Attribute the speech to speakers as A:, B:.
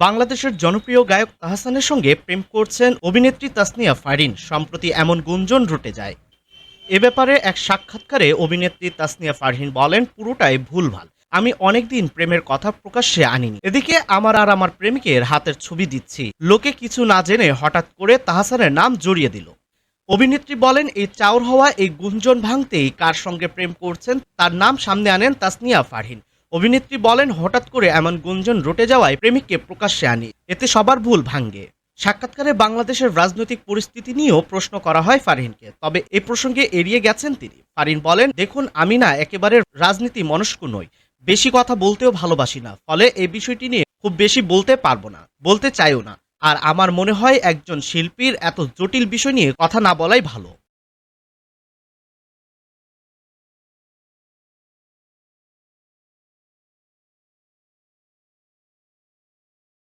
A: বাংলাদেশের জনপ্রিয় গায়ক তাহসানের সঙ্গে প্রেম করছেন অভিনেত্রী তাসনিয়া ফারিন সম্প্রতি এমন গুঞ্জন রুটে যায়। এ ব্যাপারে এক সাক্ষাৎকারে অভিনেত্রী তাসনিয়া ফারহিন বলেন, পুরোটাই ভুলভাল। আমি অনেকদিন প্রেমের কথা প্রকাশ্যে আনিনি। এদিকে আমার আর আমার প্রেমিকের হাতের ছবি দিচ্ছি। লোকে কিছু না জেনে হঠাৎ করে তাহসানের নাম জড়িয়ে দিল। অভিনেত্রী বলেন, এই চাউর হওয়া, এই গুঞ্জন ভাঙতেই কার সঙ্গে প্রেম করছেন, তার নাম সামনে আনেন তাসনিয়া ফারহিন অভিনেত্রী বলেন, হঠাৎ করে এমন গুঞ্জন রটে যাওয়ায় প্রেমিককে প্রকাশ্যে আনি। এতে সবার ভুল ভাঙ্গে সাক্ষাৎকারে বাংলাদেশের রাজনৈতিক পরিস্থিতি নিয়েও প্রশ্ন করা হয় ফারহিনকে। তবে এ প্রসঙ্গে এড়িয়ে গেছেন তিনি। ফারিন বলেন, দেখুন, আমি না একেবারে রাজনীতি মনস্ক নই। বেশি কথা বলতেও ভালোবাসি না। ফলে এই বিষয়টি নিয়ে খুব বেশি বলতে পারব না, বলতে চাইও না। আর আমার মনে হয় একজন শিল্পীর এত জটিল বিষয় নিয়ে কথা না বলাই ভালো।